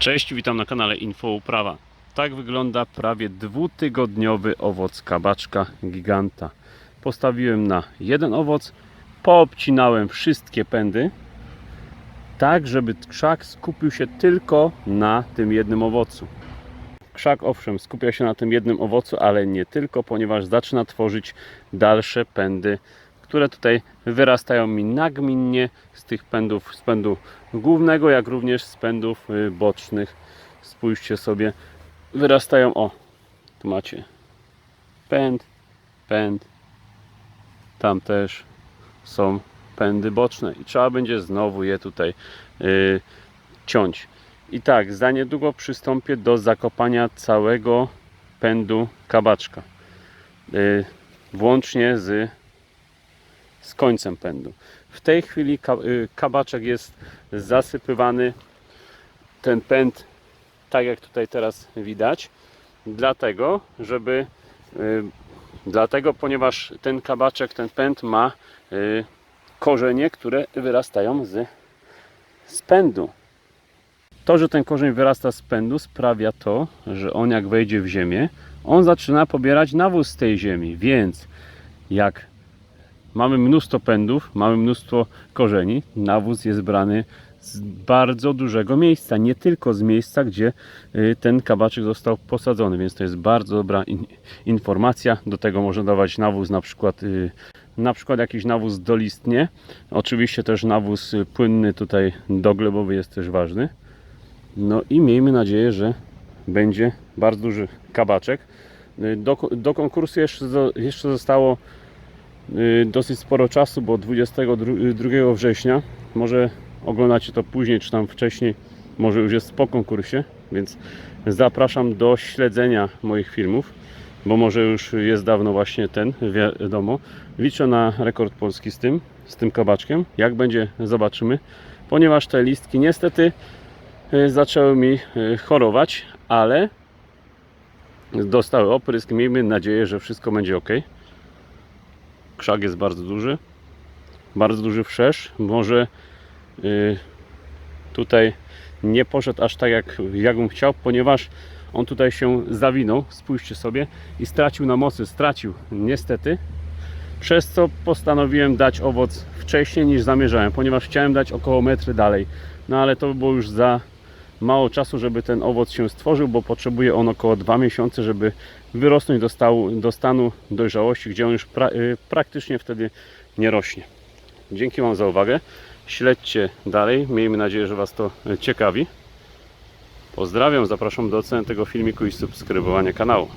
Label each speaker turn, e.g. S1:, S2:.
S1: Cześć, witam na kanale Info Uprawa. Tak wygląda prawie dwutygodniowy owoc kabaczka giganta. Postawiłem na jeden owoc, poobcinałem wszystkie pędy, tak żeby krzak skupił się tylko na tym jednym owocu. Krzak owszem skupia się na tym jednym owocu, ale nie tylko, ponieważ zaczyna tworzyć dalsze pędy, które tutaj wyrastają mi nagminnie z tych pędów, z pędu głównego, jak również z pędów y, bocznych. Spójrzcie sobie, wyrastają, o, tu macie pęd, pęd, tam też są pędy boczne i trzeba będzie znowu je tutaj y, ciąć. I tak, za niedługo przystąpię do zakopania całego pędu kabaczka. Y, włącznie z, z końcem pędu. W tej chwili y, kabaczek jest zasypywany. Ten pęd, tak jak tutaj teraz widać, dlatego, żeby y, dlatego, ponieważ ten kabaczek, ten pęd ma y, korzenie, które wyrastają z, z pędu. To, że ten korzeń wyrasta z pędu sprawia to, że on jak wejdzie w ziemię, on zaczyna pobierać nawóz z tej ziemi, więc jak mamy mnóstwo pędów, mamy mnóstwo korzeni, nawóz jest brany z bardzo dużego miejsca, nie tylko z miejsca, gdzie y, ten kabaczek został posadzony, więc to jest bardzo dobra in, informacja. Do tego można dawać nawóz na przykład y, na przykład jakiś nawóz dolistnie. Oczywiście też nawóz y, płynny tutaj doglebowy jest też ważny. No i miejmy nadzieję, że będzie bardzo duży kabaczek. Do, do konkursu jeszcze, jeszcze zostało dosyć sporo czasu, bo 22 września, może oglądacie to później czy tam wcześniej, może już jest po konkursie, więc zapraszam do śledzenia moich filmów, bo może już jest dawno właśnie ten, wiadomo. Liczę na rekord polski z tym, z tym kabaczkiem. Jak będzie, zobaczymy, ponieważ te listki niestety y, zaczęły mi y, chorować, ale dostały oprysk. Miejmy nadzieję, że wszystko będzie ok. Krzak jest bardzo duży, bardzo duży wszerz. Może y, tutaj nie poszedł aż tak jak, jak bym chciał, ponieważ on tutaj się zawinął, spójrzcie sobie, i stracił na mocy, stracił niestety, przez co postanowiłem dać owoc wcześniej niż zamierzałem, ponieważ chciałem dać około metry dalej, no ale to by było już za mało czasu, żeby ten owoc się stworzył, bo potrzebuje on około 2 miesiące, żeby wyrosnąć do, stału, do stanu dojrzałości, gdzie on już pra, y, praktycznie wtedy nie rośnie. Dzięki Wam za uwagę. Śledźcie dalej. Miejmy nadzieję, że Was to y, ciekawi. Pozdrawiam, zapraszam do oceny tego filmiku i subskrybowania kanału.